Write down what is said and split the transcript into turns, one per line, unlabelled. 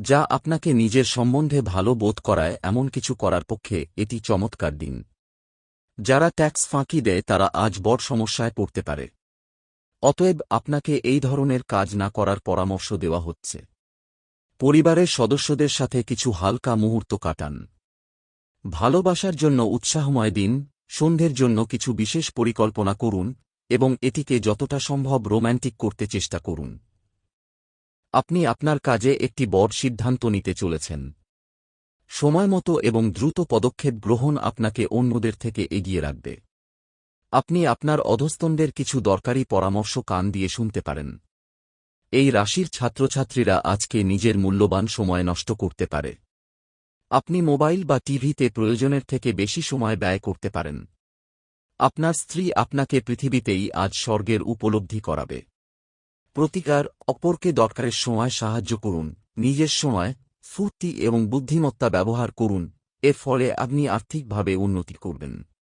যা আপনাকে নিজের সম্বন্ধে ভালো বোধ করায় এমন কিছু করার পক্ষে এটি চমৎকার দিন। যারা ট্যাক্স ফাঁকি দেয়, তারা আজ বড় সমস্যায় পড়তে পারে। অতএব আপনাকে এই ধরনের কাজ না করার পরামর্শ দেওয়া হচ্ছে। পরিবারের সদস্যদের সাথে কিছু হালকা মুহূর্ত কাটান। ভালোবাসার জন্য উৎসাহময় দিন, সন্ধ্যের জন্য কিছু বিশেষ পরিকল্পনা করুন এবং এটিকে যতটা সম্ভব রোম্যান্টিক করতে চেষ্টা করুন। আপনি আপনার কাজে একটি বড় সিদ্ধান্ত নিতে চলেছেন। সময়মতো এবং দ্রুত পদক্ষেপ গ্রহণ আপনাকে অন্যদের থেকে এগিয়ে রাখবে। আপনি আপনার অধস্তনদের কিছু দরকারি পরামর্শ কান দিয়ে শুনতে পারেন। এই রাশির ছাত্রছাত্রীরা আজকে নিজের মূল্যবান সময় নষ্ট করতে পারে। আপনি মোবাইল বা টিভিতে প্রয়োজনের থেকে বেশি সময় ব্যয় করতে পারেন। আপনার স্ত্রী আপনাকে পৃথিবীতেই আজ স্বর্গের উপলব্ধি করাবে। প্রতিকার অপরকে দরকারের সময় সাহায্য করুন, নিজের সময়, ফুর্তি এবং বুদ্ধিমত্তা ব্যবহার করুন, এর ফলে আপনি আর্থিকভাবে উন্নতি করবেন।